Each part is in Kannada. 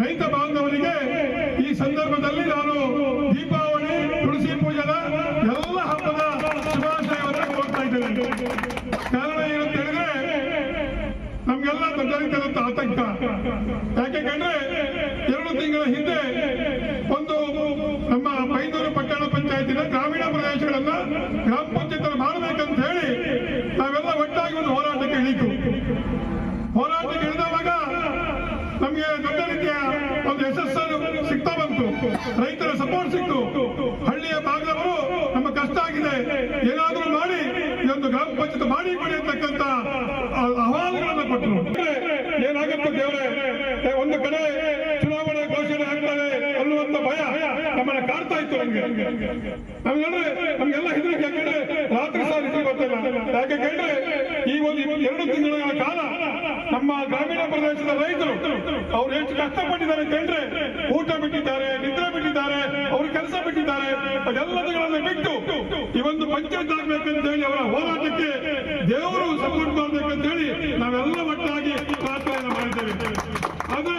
ರೈತ ಬಾಂಧವರಿಗೆ ಈ ಸಂದರ್ಭದಲ್ಲಿ ನಾನು ದೀಪಾವಳಿ, ತುಳಸಿ ಪೂಜನ ಎಲ್ಲ ಹಬ್ಬದ ಶುಭಾಶಯವನ್ನು ಕೋರ್ತಾ ಇದ್ದೇನೆ. ಕಾರಣ ಏನಂತ ಹೇಳಿದ್ರೆ, ನಮ್ಗೆಲ್ಲ ದೊಡ್ಡ ಆತಂಕ. ಯಾಕೆ ಕಂಡ್ರೆ, ಎರಡು ತಿಂಗಳ ಹಿಂದೆ ಒಂದು ನಮ್ಮ ಮೈದೂರು ಪಟ್ಟಣ ಪಂಚಾಯತಿನ ಗ್ರಾಮೀಣ ಪ್ರದೇಶಗಳನ್ನ ಗ್ರಾಮ ರೈತರ ಸಪೋರ್ಟ್ ಸಿಕ್ತು. ಹಳ್ಳಿಯ ಭಾಗದವರು ನಮ್ಮ ಕಷ್ಟ ಆಗಿದೆ. ಏನಾದರೂ ಮಾಡಿ ಇದೊಂದು ಗ್ರಾಮ ಪಂಚಾಯತ್ ಮಾಡಿ ಕೊಡಿ ಅಂತಕ್ಕಂತ ಅಹವಾಲುಗಳನ್ನು ಕೊಟ್ಟರು. ಏನಾಗುತ್ತೆ ದೇವರೇ? ಒಂದು ಕಡೆ ಚುನಾವಣೆ ಘೋಷಣೆ ಆಗ್ತದೆ ಅನ್ನುವಂತ ಭಯ ಯಾಕಂದ್ರೆ ರಾತ್ರಿ ಈ ಒಂದು ಎರಡು ತಿಂಗಳ ಕಾಲ ನಮ್ಮ ಗ್ರಾಮೀಣ ಪ್ರದೇಶದ ರೈತರು ಅವ್ರು ಎಷ್ಟು ಕಷ್ಟಪಟ್ಟಿದ್ದಾರೆ ಕೇಳಿದ್ರೆ ಊಟ ಬಿಟ್ಟಿದ್ದಾರೆ, ನಿದ್ರೆ ಬಿಟ್ಟಿದ್ದಾರೆ, ಅವ್ರ ಕೆಲಸ ಬಿಟ್ಟಿದ್ದಾರೆ. ಅದೆಲ್ಲದಗಳನ್ನು ಬಿಟ್ಟು ಈ ಒಂದು ಪಂಚಾಯತ್ ಆಗ್ಬೇಕಂತ ಹೇಳಿ ಅವರ ಹೋರಾಟಕ್ಕೆ ದೇವರು ಸಪೋರ್ಟ್ ಮಾಡ್ಬೇಕಂತ ಹೇಳಿ ನಾವೆಲ್ಲ ಒಟ್ಟಾಗಿ ಪ್ರಾರ್ಥನೆ ಮಾಡಿದ್ದೇವೆ. ಆದ್ರೆ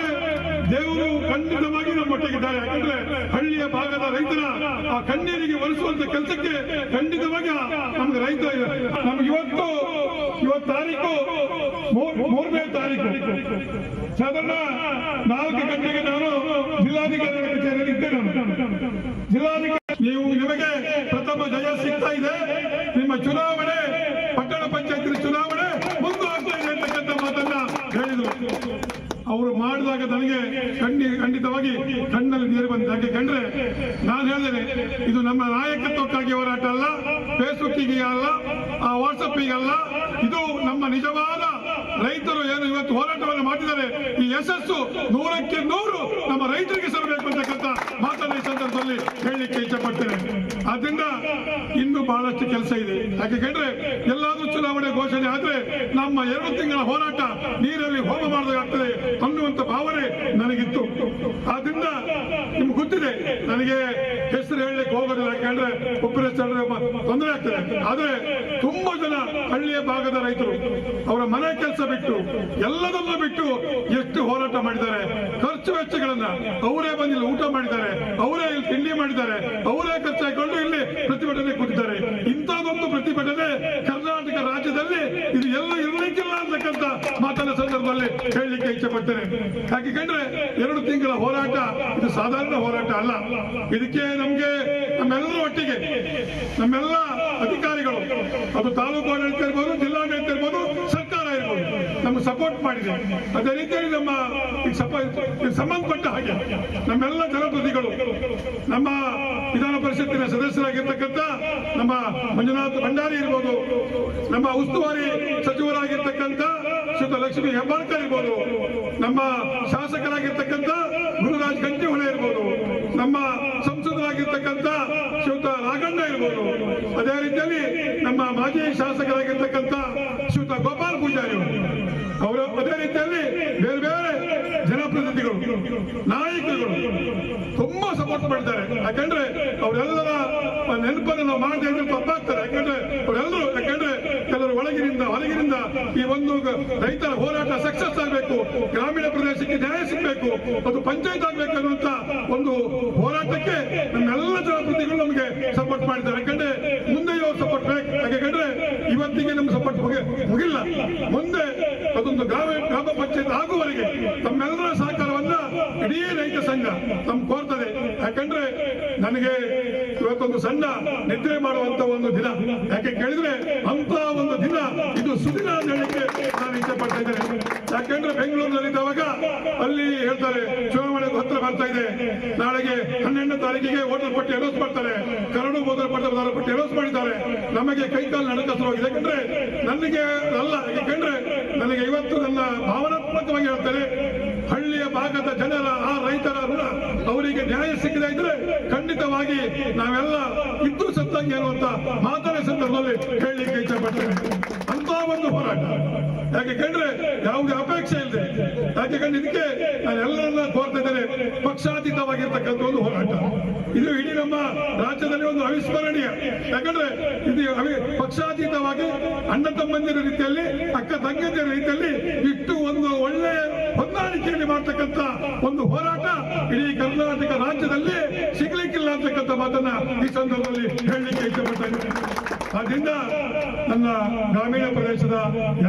ದೇವರು ಖಂಡಿತವಾಗಿ ನಮ್ಮ ಮಟ್ಟಿಗಿದ್ದಾರೆ ಯಾಕಂದ್ರೆ ಹಳ್ಳಿಯ ಭಾಗದ ರೈತರ ಆ ಕಣ್ಣೀರಿಗೆ ಒಲಿಸುವಂತ ಕೆಲಸಕ್ಕೆ ಖಂಡಿತವಾಗಿ ನಮ್ಗೆ ರೈತ ನಮ್ಗೆ ಇವತ್ತು ಇವತ್ತು ತಾರೀಕು ಮೂರ್- ಮೂರನೇ ತಾರೀಕು. ಸಾಧಾರಣ ನಾಲ್ಕು ಗಂಟೆಗೆ ನಾನು ಜಿಲ್ಲಾಧಿಕಾರಿ ಕಚೇರಿಯಲ್ಲಿ ಇದ್ದೆ ನಾನು ಜಿಲ್ಲಾಧಿಕಾರಿ ನೀವು ನಿಮಗೆ ಪ್ರಥಮ ಜಯ ಸಿಗ್ತಾ ಇದೆ ನಿಮ್ಮ ಚುನಾವಣೆ ಪಟ್ಟಣ ಪಂಚಾಯತ್ ಚುನಾವಣೆ ಮುಂದುವರ್ತಾ ಇದೆ ಅಂತಕ್ಕಂಥ ಮಾತನ್ನ ಹೇಳಿದ್ರು ಅವರು ಮಾಡಿದಾಗ ನನಗೆ ಖಂಡಿ, ಖಂಡಿತವಾಗಿ ಕಣ್ಣಲ್ಲಿ ನೀರು ಬಂದ ಯಾಕೆ ಕಂಡ್ರೆ ನಾನು ಹೇಳಿದ್ದೇನೆ ಇದು ನಮ್ಮ ನಾಯಕತ್ವಕ್ಕಾಗಿ ಹೋರಾಟ ಅಲ್ಲ, ಫೇಸ್ಬುಕ್ಕಿಗೆ ಅಲ್ಲ, ಆ ವಾಟ್ಸಪ್ಪಿಗೆ ಅಲ್ಲ, ಇದು ನಮ್ಮ ನಿಜವಾದ ರೈತರು ಏನು ಇವತ್ತು ಹೋರಾಟವನ್ನು ಮಾಡಿದ್ದಾರೆ ಈ ಯಶಸ್ಸು ನೂರಕ್ಕೆ ನೂರು ನಮ್ಮ ರೈತರಿಗೆ ಸಲ್ಲಬೇಕು ಅಂತಕ್ಕಂಥ ಮಾತನ್ನ ಈ ಸಂದರ್ಭದಲ್ಲಿ ಹೇಳಲಿಕ್ಕೆ ಇಷ್ಟಪಡ್ತೇನೆ ಆದ್ರಿಂದ, ಇನ್ನು ಬಹಳಷ್ಟು ಕೆಲಸ ಇದೆ. ಯಾಕೆ ಕಂಡ್ರೆ ಎಲ್ಲಾದ್ರೂ ಚುನಾವಣೆ ಘೋಷಣೆ ಆದ್ರೆ ನಮ್ಮ ಎರಡು ತಿಂಗಳ ಹೋರಾಟ ನೀರಲ್ಲಿ ಹೋಮ ಮಾಡಿದಾಗ್ತದೆ ಅನ್ನುವಂತ ಭಾವನೆ ನನಗಿತ್ತು. ಆದ್ರಿಂದ ನಿಮ್ಗೆ ಗೊತ್ತಿದೆ, ನನಗೆ ಹೆಸರು ಹೇಳಲಿಕ್ಕೆ ಹೋಗೋದಿಲ್ಲ, ಯಾಕಂದ್ರೆ ಒಬ್ಬರ ತೊಂದರೆ ಆಗ್ತದೆ. ಆದ್ರೆ ತುಂಬಾ ಜನ ಹಳ್ಳಿಯ ಭಾಗದ ರೈತರು, ಅವರ ಮನೆ ಕೆಲಸ ಬಿಟ್ಟು ಎಲ್ಲದನ್ನೂ ಬಿಟ್ಟು ಎಷ್ಟು ಹೋರಾಟ ಮಾಡಿದ್ದಾರೆ. ಖರ್ಚು ವೆಚ್ಚಗಳನ್ನ ಅವರೇ ಬಂದಿಲ್ಲ ಊಟ ಮಾಡಿದ್ದಾರೆ, ಅವರೇ ಇಲ್ಲಿ ತಿಂಡಿ ಮಾಡಿದ್ದಾರೆ, ಅವರೇ ಖರ್ಚು ಹಾಕೊಂಡು ಇಲ್ಲಿ ಪ್ರತಿಭಟನೆ ಕೂತಿದ್ದಾರೆ. ಇಂಥದ್ದೊಂದು ಪ್ರತಿಭಟನೆ ಕರ್ನಾಟಕ ರಾಜ್ಯದಲ್ಲಿ ಇದು ಎಲ್ಲ ಇರಲಿಕ್ಕಿಲ್ಲ ಅಂತಕ್ಕಂಥ ಮಾತನ್ನ ಸಂದರ್ಭದಲ್ಲಿ ಹೇಳಲಿಕ್ಕೆ ಇಚ್ಛೆಪಡ್ತೇನೆ. ಹಾಗೆ ಕಂಡ್ರೆ ಎರಡು ತಿಂಗಳ ಹೋರಾಟ ಇದು ಸಾಧಾರಣ ಹೋರಾಟ ಅಲ್ಲ. ಇದಕ್ಕೆ ನಮ್ಗೆ ನಮ್ಮೆಲ್ಲರ ಒಟ್ಟಿಗೆ ನಮ್ಮೆಲ್ಲ ಅಧಿಕಾರಿಗಳು, ಅದು ತಾಲೂಕು ಆಡಳಿತ ಇರ್ಬೋದು, ಜಿಲ್ಲಾಡಳಿತ ಇರ್ಬೋದು, ಸರ್ಕಾರ ನಮ್ಗೆ ಸಪೋರ್ಟ್ ಮಾಡಿದೆ. ಅದೇ ರೀತಿಯಲ್ಲಿ ನಮ್ಮ ಸಂಬಂಧಪಟ್ಟ ಹಾಗೆ ನಮ್ಮೆಲ್ಲ ಜನಪ್ರತಿಗಳು ನಮ್ಮ ವಿಧಾನ ಪರಿಷತ್ತಿನ ಸದಸ್ಯರಾಗಿರ್ತಕ್ಕಂಥ ನಮ್ಮ ಮಂಜುನಾಥ್ ಭಂಡಾರಿ ಇರ್ಬೋದು, ನಮ್ಮ ಉಸ್ತುವಾರಿ ಸಚಿವರಾಗಿರ್ತಕ್ಕಂಥ ಶ್ರೀತ ಲಕ್ಷ್ಮಿ ಹೆಬ್ಬಾಳ್ಕರ್ ಇರ್ಬೋದು, ನಮ್ಮ ಶಾಸಕರಾಗಿರ್ತಕ್ಕಂಥ ಗುರುರಾಜ್ ಗಂಟಿಹೊಳೆ ಇರ್ಬೋದು, ನಮ್ಮ ಸಂಸದರಾಗಿರ್ತಕ್ಕಂಥ ಶ್ರೀಯುತ ರಾಘಣ್ಣ ಇರ್ಬೋದು. ಅದೇ ರೀತಿಯಲ್ಲಿ ನಮ್ಮ ಮಾಜಿ ಶಾಸಕರಾಗಿರ್ತಕ್ಕಂಥ ರೀತಿಯಲ್ಲಿ ಬೇರೆ ಬೇರೆ ಜನಪ್ರತಿನಿಧಿಗಳು, ನಾಯಕರುಗಳು ತುಂಬಾ ಸಪೋರ್ಟ್ ಮಾಡಿದ್ದಾರೆ. ಯಾಕಂದ್ರೆ ಅವರೆಲ್ಲರ ನೆನಪನ್ನು ನಾವು ಮಾಡದೆ ತಪ್ಪಾಗ್ತಾರೆ ಯಾಕಂದ್ರೆ ಅವರೆಲ್ಲರೂ, ಯಾಕಂದ್ರೆ ಕೆಲವರು ಒಳಗಿನಿಂದ, ಹೊರಗಿನಿಂದ ಈ ಒಂದು ರೈತರ ಹೋರಾಟ ಸಕ್ಸಸ್ ಆಗಬೇಕು, ಗ್ರಾಮೀಣ ಪ್ರದೇಶಕ್ಕೆ ನ್ಯಾಯ ಸಿಗಬೇಕು ಅದು ಪಂಚಾಯತ್ ಆಗ್ಬೇಕು ಅನ್ನುವಂತ ಒಂದು ಹೋರಾಟಕ್ಕೆ ನಮ್ಮೆಲ್ಲ ಜನಪ್ರತಿನಿಧಿಗಳು ನಮಗೆ ಸಪೋರ್ಟ್ ಮಾಡಿದ್ದಾರೆ. ಯಾಕಂದ್ರೆ ಮುಂದೆ ಸಪೋರ್ಟ್ ಯಾಕಂದ್ರೆ ಇವತ್ತಿಗೆ ನಮ್ಮ ಸಪೋರ್ಟ್ ಮುಗಿಲ್ಲ. ಮುಂದೆ ಅದೊಂದು ಗ್ರಾಮ ಗ್ರಾಮ ಪಂಚಾಯತ್ ಆಗುವವರೆಗೆ ತಮ್ಮೆಲ್ಲರ ಸಹಕಾರವನ್ನ ಇಡೀ ರೈತ ಸಂಘ ತಮ್ ಕೋರ್ತದೆ. ಯಾಕಂದ್ರೆ ನನಗೆ ಇವತ್ತೊಂದು ಸಣ್ಣ ನಿದ್ರೆ ಮಾಡುವಂತ ಒಂದು ದಿನ. ಯಾಕೆ ಕೇಳಿದ್ರೆ ಅಂತ ಒಂದು ದಿನ ಇದು ಸುದಿನ ಅಂತ ನಾನು ಇಷ್ಟಪಡ್ತಾ ಇದ್ದೇನೆ. ಯಾಕಂದ್ರೆ ಬೆಂಗಳೂರಿನಲ್ಲಿದ್ದಾವಾಗ ಅಲ್ಲಿ ಹೇಳ್ತಾರೆ ಚುನಾವಣೆಗೆ ಹತ್ರ ಬರ್ತಾ ಇದೆ. ನಾಳೆಗೆ ಹನ್ನೆರಡನೇ ತಾರೀಕಿಗೆ ವೋಟರ್ ಪಟ್ಟಿ ಅನೌನ್ಸ್ ಮಾಡ್ತಾರೆ. ಕರಡು ವೋಟರ್ ಪಟ್ಟಿ ಓದರ ಪಟ್ಟಿ ಅನೌನ್ಸ್ ಮಾಡಿದ್ದಾರೆ. ನಮಗೆ ಕೈಕಾಲು ನಡಕ ಶುರುವಾಗಿದೆ. ಯಾಕಂದ್ರೆ ನನಗೆ ಅಲ್ಲ, ಯಾಕಂದ್ರೆ ನನಗೆ ಇವತ್ತು ನನ್ನ ಭಾವನಾತ್ಮಕವಾಗಿ ಹೇಳ್ತಾರೆ ಹಳ್ಳಿಯ ಭಾಗದ ಜನರ, ಆ ರೈತರ ಋಣ ಅವರಿಗೆ ನ್ಯಾಯ ಸಿಕ್ಕಿದೆ ಇದ್ರೆ ಖಂಡಿತವಾಗಿ ನಾವೆಲ್ಲ ಇದ್ದು ಸತ್ತಂಗೆ ಅನ್ನುವಂತ ಮಾತನ ಸಂದರ್ಭದಲ್ಲಿ ಹೇಳಲಿಕ್ಕೆ ಇಚ್ಛಪಡ್ತೇನೆ ಅಂತ ಒಂದು ಹೋರಾಟ. ಯಾಕೆ ಕಂಡ್ರೆ ಯಾವುದೇ ಅಪೇಕ್ಷೆ ಇಲ್ಲದೆ ಯಾಕೆ ಕಂಡು ಇದಕ್ಕೆ ನಾನು ಎಲ್ಲರನ್ನ ಕೋರ್ತಾ ಇದ್ದೇನೆ ಪಕ್ಷಾತೀತವಾಗಿರ್ತಕ್ಕಂಥ ಒಂದು ಹೋರಾಟ. ಇದು ಇಡೀ ನಮ್ಮ ರಾಜ್ಯದಲ್ಲಿ ಒಂದು ಅವಿಸ್ಮರಣೀಯ. ಯಾಕಂದ್ರೆ ಇದು ಪಕ್ಷಾತೀತವಾಗಿ ಅಣ್ಣ ತಮ್ಮಂದಿರ ರೀತಿಯಲ್ಲಿ, ಅಕ್ಕ ತಂಗಿಯರ ರೀತಿಯಲ್ಲಿ ಇಟ್ಟು ಒಂದು ಒಳ್ಳೆಯ ಹೊಂದಾಣಿಕೆಯಲ್ಲಿ ಮಾಡ್ತಕ್ಕಂಥ ಒಂದು ಹೋರಾಟ ಇಡೀ ಕರ್ನಾಟಕ ರಾಜ್ಯದಲ್ಲಿ ಸಿಗ್ಲಿಕ್ಕಿಲ್ಲ ಅಂತಕ್ಕಂಥ ಮಾತನ್ನ ಈ ಸಂದರ್ಭದಲ್ಲಿ ಹೇಳಲಿಕ್ಕೆ ಇಷ್ಟಪಡ್ತಾ ಇದ್ದೇನೆ ಆದ್ರಿಂದ ನನ್ನ ಗ್ರಾಮೀಣ ಪ್ರದೇಶದ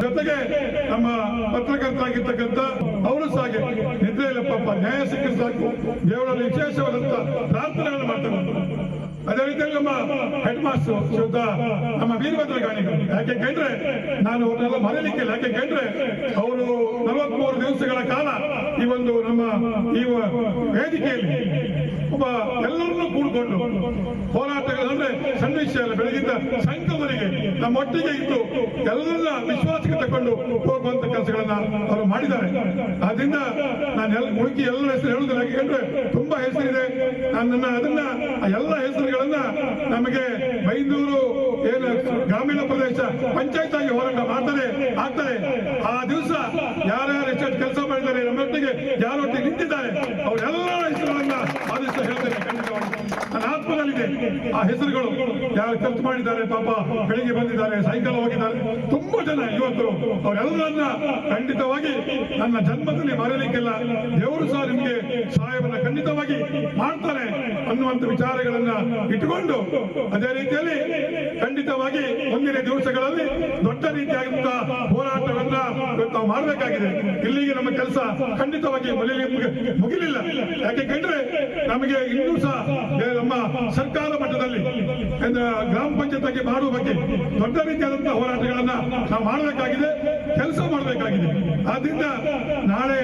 ಜೊತೆಗೆ ನಮ್ಮ ಪತ್ರಕರ್ತರಾಗಿರ್ತಕ್ಕಂಥ ಅವರು ಸಾಗೆ ನಿದ್ರೆ ಇಲ್ಲಪ್ಪ ನ್ಯಾಯ ಸಿಕ್ಕರೆ ಸಾಕು. ದೇವರಲ್ಲಿ ವಿಶೇಷವಾದಂತ ಪ್ರಾರ್ಥನೆಗಳನ್ನು ಮಾಡ್ತಾರೆ. ಅದೇ ರೀತಿಯಲ್ಲಿ ನಮ್ಮ ಹೆಡ್ ಮಾಸ್ಟರ್ ಶುದ್ಧ ನಮ್ಮ ವೀರಭದ್ರ ಗಾಣಿಗಳು ಯಾಕೆ ಕೇಳ್ರೆ ನಾನು ಅವರನ್ನೆಲ್ಲ ಮರೆಯಲಿಕ್ಕಿಲ್ಲ ಯಾಕೆ ಕಂಡ್ರೆ ಅವರು ನಲವತ್ಮೂರು ದಿವಸಗಳ ಕಾಲ ಈ ಒಂದು ನಮ್ಮ ಈ ವೇದಿಕೆಯಲ್ಲಿ ಒಬ್ಬ ಎಲ್ಲರನ್ನೂ ಕೂಡಿಕೊಂಡು ಹೋರಾಟಗಳು ಅಂದ್ರೆ ಸಣ್ಣ ವಿಷಯ ಅಲ್ಲ ಬೆಳಗಿಂದ ಸಂಕಲ್ಪರಿಗೆ ನಮ್ಮ ಒಟ್ಟಿಗೆ ಇದ್ದು ಎಲ್ಲರನ್ನ ವಿಶ್ವಾಸಕ್ಕೆ ತಕೊಂಡು ಹೋಗುವಂತ ಕೆಲಸಗಳನ್ನ ಅವರು ಮಾಡಿದ್ದಾರೆ. ಆದ್ರಿಂದ ನಾನು ಎಲ್ಲ ಮುಳುಕಿ ಎಲ್ಲ ಹೆಸರು ಹೇಳುದಿಲ್ಲ ಯಾಕೆಂದ್ರೆ ತುಂಬಾ ಹೆಸರಿದೆ. ನನ್ನ ಅದನ್ನ, ಆ ಎಲ್ಲ ಹೆಸರುಗಳನ್ನ ನಮಗೆ ಬೈಂದೂರು ಏನು ಗ್ರಾಮೀಣ ಪ್ರದೇಶ ಪಂಚಾಯತ್ ಆಗಿ ಹೋರಾಟ ಮಾಡ್ತಾರೆ ಆಗ್ತದೆ. ಆ ದಿವಸ ಯಾರ್ಯಾರು ಎಷ್ಟು ಕೆಲಸ ಮಾಡಿದ್ದಾರೆ, ನಮ್ಮೊಟ್ಟಿಗೆ ಯಾರೊಟ್ಟಿಗೆ ನಿಂತಿದ್ದಾರೆ ಅವರೆಲ್ಲ ಹೆಸರುಗಳನ್ನ ಆ ದಿವಸ ಹೇಳ್ತೇನೆ ಖಂಡಿತವಾಗಿ ಆತ್ಮದಲ್ಲಿದೆ ಆ ಹೆಸರುಗಳು ಯಾರು ಖರ್ಚು ಮಾಡಿದ್ದಾರೆ ಪಾಪ, ಬೆಳಿಗ್ಗೆ ಬಂದಿದ್ದಾರೆ ಸೈಕಲ್ ಹೋಗಿದ್ದಾರೆ. ತುಂಬಾ ಜನ ಯುವಕರು, ಅವರೆಲ್ಲರನ್ನ ಖಂಡಿತವಾಗಿ ನನ್ನ ಜನ್ಮದಲ್ಲಿ ಮರೆಯಲಿಕ್ಕಿಲ್ಲ. ದೇವರು ಸಹ ನಿಮಗೆ ಸಹಾಯವನ್ನ ಖಂಡಿತವಾಗಿ ಮಾಡ್ತಾರೆ ಅನ್ನುವಂತ ವಿಚಾರಗಳನ್ನ ಇಟ್ಟುಕೊಂಡು, ಅದೇ ರೀತಿಯಲ್ಲಿ ಖಂಡಿತವಾಗಿ ಮುಂದಿನ ದಿವಸಗಳಲ್ಲಿ ದೊಡ್ಡ ರೀತಿಯಾದಂತಹ ಇವತ್ತು ನಾವು ಮಾಡಬೇಕಾಗಿದೆ. ಇಲ್ಲಿಗೆ ನಮ್ಮ ಕೆಲಸ ಖಂಡಿತವಾಗಿ ಮುಗಿಲಿ- ಮುಗಿ- ಮುಗಿಲಿಲ್ಲ. ಯಾಕೆ ಕಂಡ್ರೆ ನಮಗೆ ಇನ್ನೂ ಸಹ ನಮ್ಮ ಸರ್ಕಾರ ಮಟ್ಟದಲ್ಲಿ ಗ್ರಾಮ ಪಂಚಾಯತ್ ಮಾಡುವ ಬಗ್ಗೆ ದೊಡ್ಡ ರೀತಿಯಾದಂತಹ ಹೋರಾಟಗಳನ್ನ ನಾವು ಮಾಡಬೇಕಾಗಿದೆ. ಕೆಲಸ ಮಾಡಬೇಕಾಗಿದೆ ಆದ್ರಿಂದ ನಾಳೆ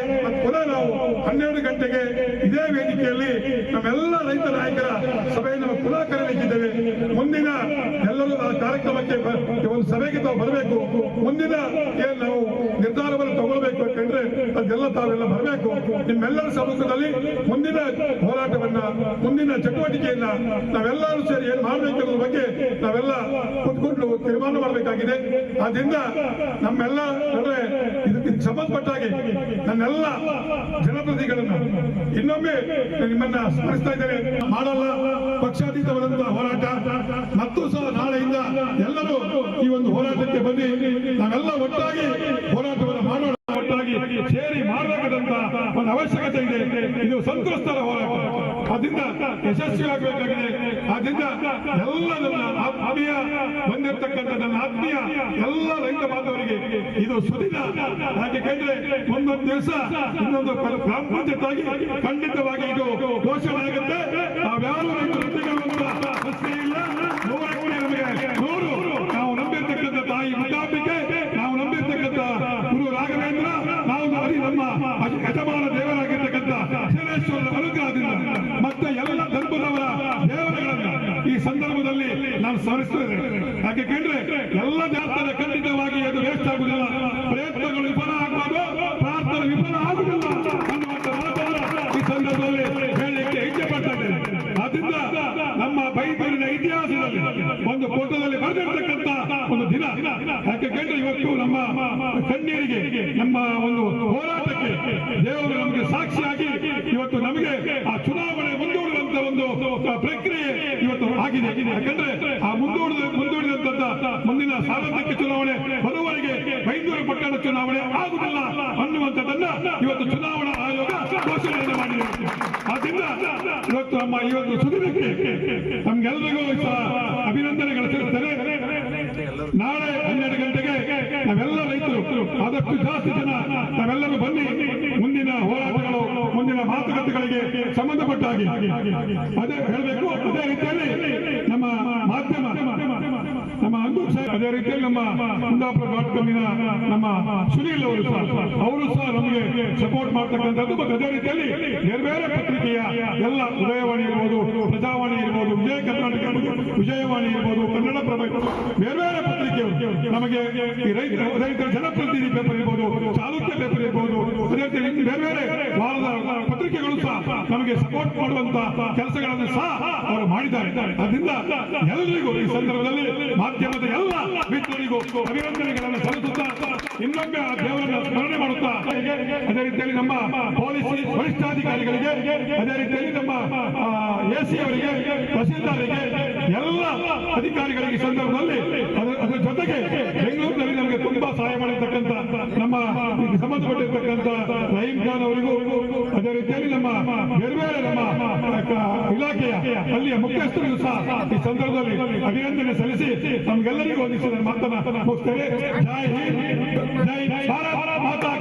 ಪುನಃ ನಾವು ಹನ್ನೆರಡು ಗಂಟೆಗೆ ಇದೇ ವೇದಿಕೆಯಲ್ಲಿ ನಮ್ಮೆಲ್ಲ ರೈತ ನಾಯಕರ ಸಭೆಯನ್ನು ಪುನಃ ಕರೆಯಲಿಕ್ಕಿದ್ದೇವೆ ಮುಂದಿನ ಎಲ್ಲರೂ ಕಾರ್ಯಕ್ರಮಕ್ಕೆ ಒಂದು ಸಭೆಗೆ ತಾವು ಬರಬೇಕು. ಮುಂದಿನ ಏನ್ ನಾವು ನಿರ್ಧಾರವನ್ನು ತಗೊಳ್ಬೇಕು ಯಾಕಂದ್ರೆ ಅದೆಲ್ಲ ತಾವೆಲ್ಲ ಬರಬೇಕು. ನಿಮ್ಮೆಲ್ಲರ ಸಮ್ಮುಖದಲ್ಲಿ ಮುಂದಿನ ಹೋರಾಟವನ್ನ, ಮುಂದಿನ ಚಟುವಟಿಕೆಯನ್ನ ನಾವೆಲ್ಲರೂ ಸೇರಿ ಏನ್ ಮಾಡಬೇಕು ಅನ್ನೋದ್ರ ಬಗ್ಗೆ ನಾವೆಲ್ಲ ಬರಬೇಕಾಗಿದೆ ಮಾಡಬೇಕಾಗಿದೆ. ಆದ್ರಿಂದ ನಮ್ಮೆಲ್ಲ ಅಂದ್ರೆ ಇದಕ್ಕೆ ಸಂಬಂಧಪಟ್ಟಾಗಿ ನನ್ನೆಲ್ಲ ಜನಪ್ರತಿನಿಧಿಗಳನ್ನ ಇನ್ನೊಮ್ಮೆ ನಿಮ್ಮನ್ನ ಸ್ಮರಿಸ್ತಾ ಇದ್ದೇನೆ. ಮಾಡಲ್ಲ, ಪಕ್ಷಾತೀತವಾದಂತಹ ಹೋರಾಟ. ಮತ್ತು ಸಹ ನಾಳೆಯಿಂದ ಎಲ್ಲರೂ ಈ ಒಂದು ಹೋರಾಟಕ್ಕೆ ಬನ್ನಿ. ನಾವೆಲ್ಲ ಒಟ್ಟಾಗಿ ಹೋರಾಟವನ್ನು ಮಾಡೋಣ. ಒಟ್ಟಾಗಿ ಸೇರಿ ಮಾಡಬೇಕಾದಂತಹ ಒಂದು ಅವಶ್ಯಕತೆ ಇದೆ. ಅದರಿಂದ ಯಶಸ್ವಿಯಾಗಬೇಕಾಗಿದೆ. ಆದ್ರಿಂದ ಎಲ್ಲ ನನ್ನ ಆತ್ಮೀಯ ಬಂದಿರತಕ್ಕಂಥ ನನ್ನ ಆತ್ಮೀಯ ಎಲ್ಲ ರೈತ ಬಾಂಧವರಿಗೆ ಇದು ಸುದಿನ. ಕೇಳಿದ್ರೆ ಒಂದೊಂದು ದಿವಸ ಇನ್ನೊಂದು ಗ್ರಾಮ ಪಂಚಾಯತ್ ಖಂಡಿತವಾಗಿ ಇದು ಘೋಷಣೆ ಆಗುತ್ತೆ. ನಾವ್ಯಾರು ರೈತರು ಅಂತ ಪ್ರಶ್ನೆ ಇಲ್ಲ ನೂರಕ್ಕೆ ನಮಗೆ ನೂರು ನಾವು ನಂಬಿರ್ತಕ್ಕಂಥ ತಾಯಿ ಮುದ್ದಾಂಬಿಕೆ ನಾವು ನಂಬಿರ್ತಕ್ಕಂಥ ಗುರು ರಾಘವೇಂದ್ರ ನಾವು ಅಲ್ಲಿ ನಮ್ಮ ಅಜ- ಯಜಮಾನ ದೇವರಾಗಿರ್ತಕ್ಕಂಥ ಶನೇಶ್ವರನ ಅನುಗ್ರಹದಿಂದ ಮತ್ತೆ ಎಲ್ಲ ಧರ್ಮದವರ ದೇವರುಗಳನ್ನ ಈ ಸಂದರ್ಭದಲ್ಲಿ ನಾನು ಸ್ಮರಿಸ್ತೇನೆ. ಯಾಕೆ ಕೇಳಿದ್ರೆ ಎಲ್ಲ ದೇವಸ್ಥಾನ ಖಂಡಿತವಾಗಿ ಒಂದು ಫೋಟೋದಲ್ಲಿ ಬರೆದಿರ್ತಕ್ಕಂಥ ಒಂದು ದಿನ. ಯಾಕೆ ಕೇಳಿದ್ರೆ ಇವತ್ತು ನಮ್ಮ ಕಣ್ಣೀರಿಗೆ, ನಮ್ಮ ಒಂದು ಹೋರಾಟಕ್ಕೆ ದೇವರು ನಮಗೆ ಸಾಕ್ಷಿಯಾಗಿ ಇವತ್ತು ನಮಗೆ ಆ ಚುನಾವಣೆ ಮುಂದೂಡುವಂತ ಒಂದು ಪ್ರಕ್ರಿಯೆ ಇವತ್ತು ಆಗಿದೆ. ಯಾಕಂದ್ರೆ ಆ ಮುಂದೂಡಿದ ಮುಂದೂಡಿದಂತ ಮುಂದಿನ ಸಾರ್ವತ್ರಿಕ ಚುನಾವಣೆ ಬರುವವರೆಗೆ ಬೈಂದೂರು ಪಟ್ಟಣ ಚುನಾವಣೆ ಆಗುವುದಿಲ್ಲ ಅನ್ನುವಂಥದ್ದನ್ನ ಇವತ್ತು ಚುನಾವಣಾ ಆಯೋಗ ಆದ್ರಿಂದ ಇವತ್ತು ನಮ್ಮ ಈ ಒಂದು ಸುದಿನಕ್ಕೆ ನಮ್ಗೆಲ್ಲರಿಗೂ ಸಹ ಅಭಿನಂದನೆಗಳು ತಿಳಿಸ್ತೇನೆ ನಾಳೆ ಹನ್ನೆರಡು ಗಂಟೆಗೆ ನಾವೆಲ್ಲ ರೈತರು, ಆದಷ್ಟು ಜಾಸ್ತಿ ಜನ ನಾವೆಲ್ಲರೂ ಬನ್ನಿ. ಮುಂದಿನ ಹೋರಾಟಗಳು, ಮುಂದಿನ ಮಾತುಕತೆಗಳಿಗೆ ಸಂಬಂಧಪಟ್ಟಾಗಿ. ಅದೇ ಹೇಳಬೇಕು, ಅದೇ ರೀತಿಯಲ್ಲಿ ನಮ್ಮ ಮಾಧ್ಯಮ ಅದೇ ರೀತಿಯಲ್ಲಿ ನಮ್ಮ ಕುಂದಾಪುರ ಡಾಟ್ ಕಾಮಿನ ನಮ್ಮ ಸುನೀಲ್ ಅವರು ಸಹ ಅವರು ಸಹ ನಮಗೆ ಸಪೋರ್ಟ್ ಮಾಡ್ತಕ್ಕಂಥದ್ದು. ಮತ್ತು ಅದೇ ರೀತಿಯಲ್ಲಿ ಬೇರೆ ಬೇರೆ ಪತ್ರಿಕೆಯ ಎಲ್ಲ ಉದಯವಾಣಿ ಇರ್ಬೋದು, ಪ್ರಜಾವಾಣಿ ಇರ್ಬೋದು, ವಿಜಯ ಕರ್ನಾಟಕ ವಿಜಯವಾಣಿ ಇರ್ಬೋದು, ಕನ್ನಡ ಪ್ರಭ ಬೇರೆ ಬೇರೆ ಪತ್ರಿಕೆ ನಮಗೆ ರೈತರ ಜನಪ್ರತಿನಿಧಿ ಪೇಪರ್ ಇರ್ಬೋದು, ಚಾಲುಕ್ಯ ಪೇಪರ್ ಇರ್ಬೋದು. ಅದೇ ರೀತಿಯಲ್ಲಿ ಬೇರೆ ಬೇರೆ ವಾರದ ನಮಗೆ ಸಪೋರ್ಟ್ ಮಾಡುವಂತ ಕೆಲಸಗಳನ್ನು ಸಹ ಅವರು ಮಾಡಿದ್ದಾರೆ. ಅದರಿಂದ ಎಲ್ಲರಿಗೂ ಈ ಸಂದರ್ಭದಲ್ಲಿ ಮಾಧ್ಯಮದ ಎಲ್ಲ ಮಿತ್ರರಿಗೂ ಅಭಿನಂದನೆಗಳನ್ನು ಸಲ್ಲಿಸುತ್ತಾ ಇನ್ನೊಮ್ಮೆ ದೇವರನ್ನ ಸ್ಮರಣೆ ಮಾಡುತ್ತಾ, ಅದೇ ರೀತಿಯಲ್ಲಿ ನಮ್ಮ ಪೊಲೀಸ್ ವರಿಷ್ಠಾಧಿಕಾರಿಗಳಿಗೆ, ಅದೇ ರೀತಿಯಲ್ಲಿ ನಮ್ಮ ಎಸಿ ಅವರಿಗೆ ತಹಸೀಲ್ದಾರಿಗೆ ಎಲ್ಲ ಅಧಿಕಾರಿಗಳಿಗೆ ಈ ಸಂದರ್ಭದಲ್ಲಿ ಅದರ ಜೊತೆಗೆ ಬೆಂಗಳೂರಿನಲ್ಲಿ ನಮಗೆ ತುಂಬಾ ಸಹಾಯ ಮಾಡಿರ್ತಕ್ಕಂಥ ನಮ್ಮ ಸಂಬಂಧಪಟ್ಟಿರ್ತಕ್ಕಂಥ ರಹೀಂ ಖಾನ್ ಅವರಿಗೂ ಅದೇ ರೀತಿಯಲ್ಲಿ ನಮ್ಮ ಬೇರೆ ನಮ್ಮ ಇಲಾಖೆಯ ಅಲ್ಲಿಯ ಮುಖ್ಯಸ್ಥರಿಗೂ ಸಹ ಈ ಸಂದರ್ಭದಲ್ಲಿ ಅಭಿನಂದನೆ ಸಲ್ಲಿಸಿ ನಮಗೆಲ್ಲರಿಗೂ ಒಂದಿಸಿದ ಮಾತನ್ನ ಮುಗಿಸ್ತೇವೆ ಜೈ ಹಿಂದ್, ಜೈ ಮಾತಾ